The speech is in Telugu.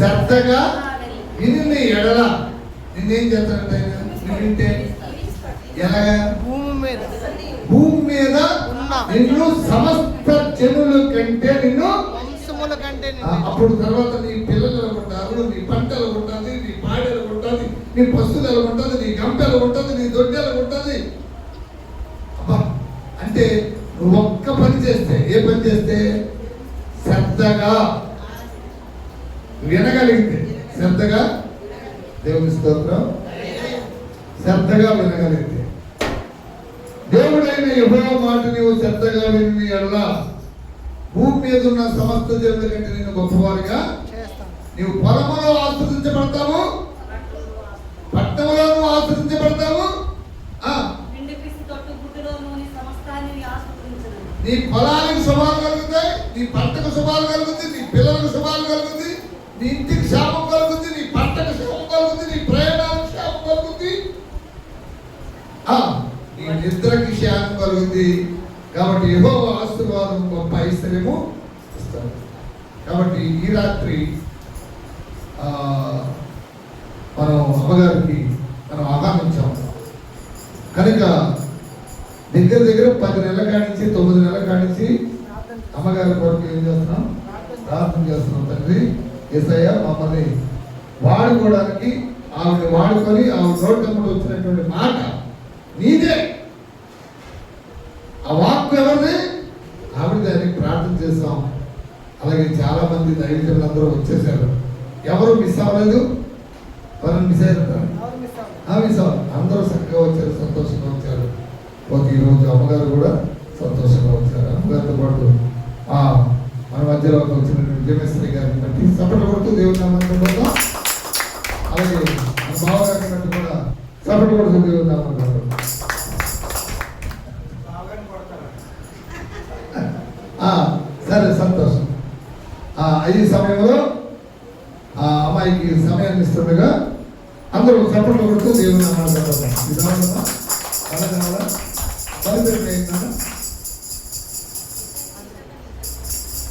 శ్రద్ధగా విని ఎడల. నిన్నేం చేస్తాడంటే వింటే ఎలాగా? భూమి మీద. భూమి మీద ఉన్న నిన్ను సమస్త జనుల కంటే నిన్ను వంశముల కంటే అప్పుడు తర్వాత నీ పిల్లలు ఉంటారు నీ పంట ఎలా ఉంటుంది నీ పాడి ఎలా ఉంటుంది నీ పశువులు ఉంటుంది నీ గంప ఎలా ఉంటుంది నీ దొడ్డి ఎలా ఉంటుంది. అబ్బా అంటే నువ్వు ఒక్క పని చేస్తే ఏ పని చేస్తే? శ్రద్ధగా వినగలిగితే శ్రద్ధగా దేవుని స్తోత్రం. శ్రద్ధగా వినగలిగితే. దేవుడైన యెహోవా మాట నీవు శ్రద్ధగా విని ఎడల భూమి మీద ఉన్న సమస్త జనుల కంటే నేను గొప్పవారిగా నీవు పొలములో ఆశ్రదించబడతావు పట్టణంలో నువ్వు ఆశ్రదించబడతావు నీ పొలానికి శుభాలు కలుగుతాయి నీ పంటకు శుభాలు కలుగుతుంది నీ పిల్లలకు శుభాలు కలుగుతుంది నీ ఇంటికి శాపం కలుగుతుంది నీ పంటకు శాపం కలుగుతుంది నీ ప్రయాణానికి శాపం కలుగుతుంది ఆ, నీ నిద్రకి కలుగుతుంది కాబట్టి ఏవో ఆశీర్వాదం గొప్ప ఐశ్వర్యము ఇస్తాడు కాబట్టి ఈ రాత్రి ఆ, మనం అమ్మగారికి మనం ఆహ్వానించాం కనుక దగ్గర దగ్గర పది నెలల కానించి తొమ్మిది నెలల కానించి అమ్మగారి కొరకు ఏం చేస్తున్నాం? ప్రార్థన చేస్తున్నాం తండ్రి. ఎస్ఐ మమ్మల్ని వాడుకోవడానికి ఆవిడ వాడుకొని ఆవిడ నోటప్పుడు వచ్చినటువంటి మాట నీదే ఆ వాక్కు ఎవరిది ఆవిడ దానికి ప్రార్థన చేస్తాం. అలాగే చాలా మంది దైవజనులు అందరూ వచ్చేసారు. ఎవరు మిస్ అవ్వలేదు? ఎవరు మిస్ అయ్యారు? మిస్ అవ్వరు. అందరూ చక్కగా వచ్చారు సంతోషంగా వచ్చారు. ఒక ఈరోజు అమ్మగారు కూడా సంతోషంగా వచ్చారు. అమ్మగారితో పాటు ఆ మన మధ్యలో వచ్చినటువంటి విజయమేశ్వరి గారిని బట్టి సపట కొడుతూ దేవుని నామంలో అలాగే మన బావగారిని బట్టి కూడా సపట కొడుతూ దేవుని నామంలో సరే సంతోషం ఆ, ఈ సమయంలో ఆ అమ్మాయికి సమయాన్ని ఇస్తుండగా అందరూ చప్పట్లు కొడుతూ దేవుని ఇది కావాలా? అలా కావాలా?